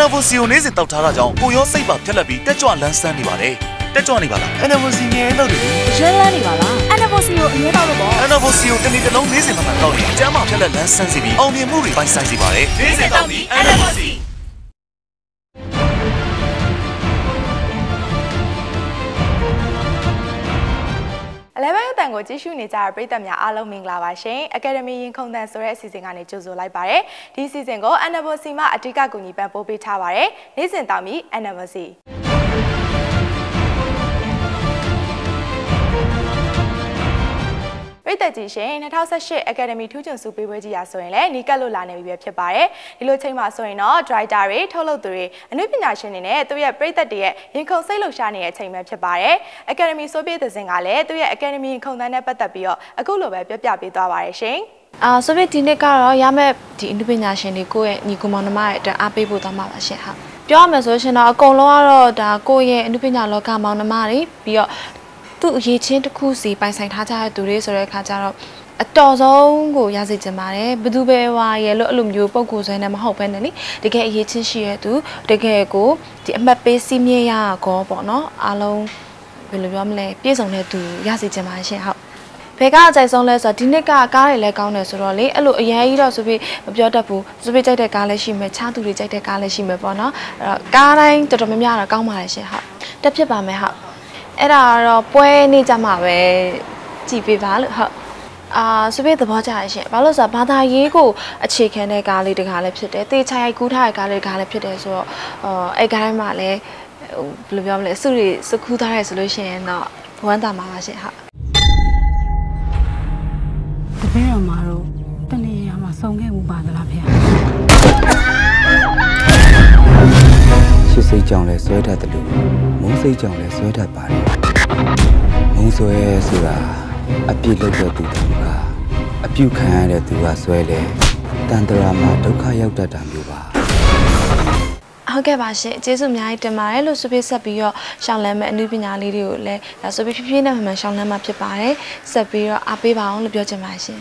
NVC ကိုနေ့စဉ်တောက်ထားတာကြောင့်ကိုရောစိတ်ပါဖြက်လက်ပြီးတက်ကြွလန်းဆန်းနေပါတယ်တက်ကြွနေပါလား NVC ငယ်တော့တယ်ရွှဲလန်းနေပါလားအန်နဗိုစီကိုအမြဲတောက်လို့ပေါ့ NVC ကိုတနေ့တစ်လုံးနေ့စဉ်မှမှတောက်ရင်ကျမ်းမာဖြက်လက်လန်းဆန်းစီပြီးအောင်မြင်မှုတွေပိုင်ဆိုင်စေပါတယ်နေ့စဉ်တောက်ပြီး NVC ကိုကြည့်ရှုနေကြတဲ့ပရိသတ်များအားလုံးမင်္ဂလာပါရှင်။ Academy ရင်ခုန်တန်ဆိုတဲ့အစီအစဉ်ကနေကြိုဆိုလိုက်ပါရစေ။ဒီအစီအစဉ်ကို Annabelle စီမှအထူးကူညီပံ့ပိုးပေးထားပါရစေ။နေ့စဉ်တောင်းပြီး Annabelle တ်ကြီးရှင်2018 Academy ထူးချွန်စုပေးပွဲကြီးရာဆိုရင်လည်းနီးကပ်လို့လာနေပြီပဲဖြစ်ပါတယ်။ဒီလိုချိန်မှာဆိုရင်တော့ Driver တွေထုတ်လုပ်သူတွေအနုပညာရှင်တွေနဲ့သူရဲ့ပရိသတ်တွေရဲ့ရင်ခုန်စိတ်လှုပ်ရှားနေတဲ့အချိန်ပဲဖြစ်ပါတယ်။ Academy ဆိုပြတဲ့စဉ်ကလည်းသူရဲ့ Academy ရင်ခုန်တန်းနဲ့ပတ်သက်ပြီးတော့အခုလိုပဲပြောပြပေးသွားပါရရှင်။အာဆိုဗီဒီနေ့ကတော့ရမယ့်ဒီအနုပညာရှင်တွေကိုယ့်ရဲ့ညီကိုမောင်နှမရဲ့အတွက်အားပေးဖို့သွားမှာပါရှင်ဟုတ်ပြောရမယ်ဆိုရှင်တော့အကုန်လုံးကတော့ဒါကိုယ့်ရဲ့အနုပညာလောကမောင်နှမတွေပြီးတော့ သူ့အရေးချင်းတစ်ခုစီပိုင်ဆိုင်ထားကြတဲ့သူတွေဆိုတဲ့အခါကျတော့အတော်ဆုံးကိုရစေချင်ပါတယ်ဘယ်သူပဲဝါရဲ့လို့အဲ့လိုမျိုးပုံကိုယ်ဆွဲနေမဟုတ်ဘဲနဲ့လေတကယ်အရေးချင်းရှိရဲ့သူတကယ်ကိုဒီအမှတ်ပေးစီးမြဲရကောပေါ့နော်အားလုံးဘယ်လိုပြောမလဲပြည့်စုံတဲ့သူရစေချင်ပါတယ်ရှင်ဟုတ်ဘယ်ကအကြိုက်ဆုံးလဲဆိုတော့ဒီနှစ်ကကားတွေလည်းကောင်းတယ်ဆိုတော့လေအဲ့လိုအရင်ကြီးတော့ဆိုပြီးမပြောတတ်ဘူးဆိုပြီးကြိုက်တဲ့ကားလည်းရှိမယ်ခြားသူတွေကြိုက်တဲ့ကားလည်းရှိမယ်ပေါ့နော်အဲ့တော့ကားတိုင်းတော်တော်များများတော့ကောင်းပါတယ်ရှင်ဟုတ်တက်ဖြစ်ပါမယ်ဟုတ် အဲ့ဒါကတော့ပွဲနေကြမှာပဲကြည်ပေးပါလို့ဟုတ်အာဆိုပြီးသဘောကျရရှင်ဘာလို့လဲဆိုတော့ဘာသာရေးကိုအခြေခံတဲ့ကားလေးတကားလည်းဖြစ်တယ်တေချာရိုက်ကူးထားတဲ့ကားလေးတကားလည်းဖြစ်တယ်ဆိုတော့အော်အဲ့ကားတိုင်းမှာလည်းဟိုဘယ်လိုပြောမလဲအစုတွေစကူးထားရဲဆိုလို့ရှိရင်တော့ဝမ်းသာမှာပါရှင်ဟုတ်တပည့်တော်မှာတော့တနေ့ရမှာဆုံးခဲ့မှုပါသလားဖေ။ရှစ်စိတ်ကြောင့်လဲဆွဲတတ်တယ်လို့မုန်း စိတ်ကြောင့်လဲဆွဲတတ်ပါတယ်မုန်းဆွဲဆိုတာအပြစ်လုပ်တဲ့သူကအပြုတ်ခံရတဲ့သူကဆွဲလဲတန်တရာမှာဒုက္ခရောက်တတ်တာမျိုးပါဟုတ်ကဲ့ပါရှင်ကျေးဇူးအများကြီးတင်ပါတယ်လို့ဆိုပြီးဆက်ပြီးတော့ရှောင်းလန်းမဲ့အနုပညာလေးတွေကိုလည်းဒါဆိုပြီးဖြည်းဖြည်းနဲ့မှန်မှန်ရှောင်းလန်းမှာဖြစ်ပါတယ်ဆက်ပြီးတော့အားပေးပါအောင်လို့ပြောချင်ပါတယ်ရှင်